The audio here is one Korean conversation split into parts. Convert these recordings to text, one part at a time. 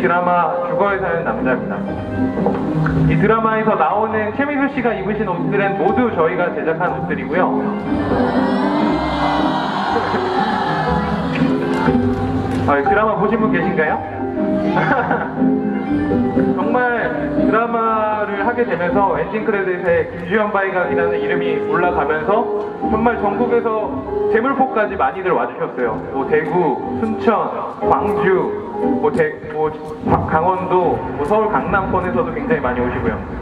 드라마 죽어야 사는 남자입니다. 이 드라마에서 나오는 최민수 씨가 입으신 옷들은 모두 저희가 제작한 옷들이고요. 아, 드라마 보신 분 계신가요? 정말 드라마를 하게 되면서 엔진 크레딧에 김주현 바이각이라는 이름이 올라가면서 정말 전국에서 제물포까지 많이들 와주셨어요. 뭐 대구, 순천, 광주, 뭐, 대, 뭐 과- 강원도, 뭐 서울 강남권에서도 굉장히 많이 오시고요.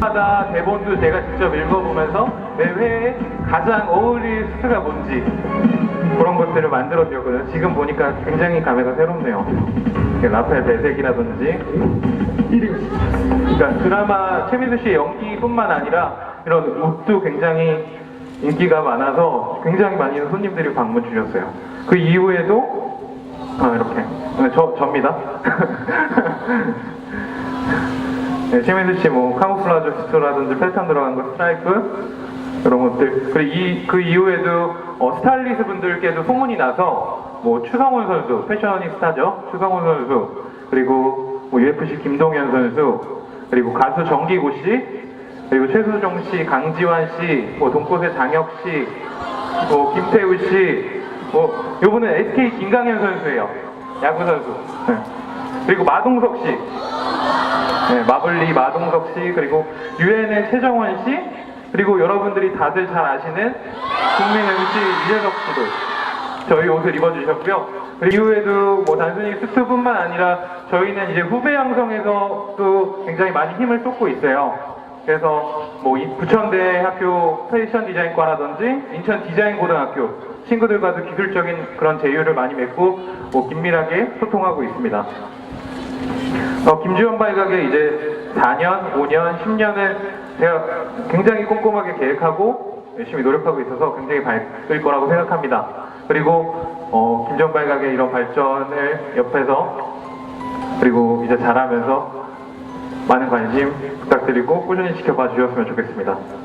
마다 대본도 제가 직접 읽어보면서 매 회에 가장 어울릴 수가 뭔지 그런 것들을 만들어 드렸거든요. 지금 보니까 굉장히 감회가 새롭네요. 라펠 배색이라든지 그러니까 드라마 최민수 씨의 연기뿐만 아니라 이런 옷도 굉장히 인기가 많아서 굉장히 많은 손님들이 방문 주셨어요. 그 이후에도 아 이렇게. 네, 저 접니다. 네, 최민수 씨뭐 카모플라즈 수트라든지 패턴 들어간 거 스트라이프 이런 것들. 그리고 이, 그 이후에도 어, 스타일리스트 분들께도 소문이 나서 뭐 추성훈 선수 패셔니스타죠? 추성훈 선수. 그리고 뭐 UFC 김동현 선수. 그리고 가수 정기고 씨 그리고 최수종 씨 강지환 씨 뭐 동꽃의 장혁 씨 뭐 김태우 씨 뭐 요분은 SK 김강현 선수예요 야구 선수 네. 그리고 마동석 씨 네, 마블리 마동석 씨 그리고 유엔의 최정원 씨 그리고 여러분들이 다들 잘 아시는 국민 MC 이재석 씨도 저희 옷을 입어주셨고요. 그리고 이후에도 뭐 단순히 수트뿐만 아니라 저희는 이제 후배 양성에서 또 굉장히 많이 힘을 쏟고 있어요. 그래서 뭐이 부천대 학교 패션 디자인과라든지 인천 디자인 고등학교 친구들과도 기술적인 그런 제휴를 많이 맺고 뭐 긴밀하게 소통하고 있습니다. 어, 김주현 발각의 이제 4년, 5년, 10년을 제가 굉장히 꼼꼼하게 계획하고 열심히 노력하고 있어서 굉장히 밝을 거라고 생각합니다. 그리고 어, 김주현 발각의 이런 발전을 옆에서 그리고 이제 잘하면서 많은 관심 부탁드리고 꾸준히 지켜봐 주셨으면 좋겠습니다.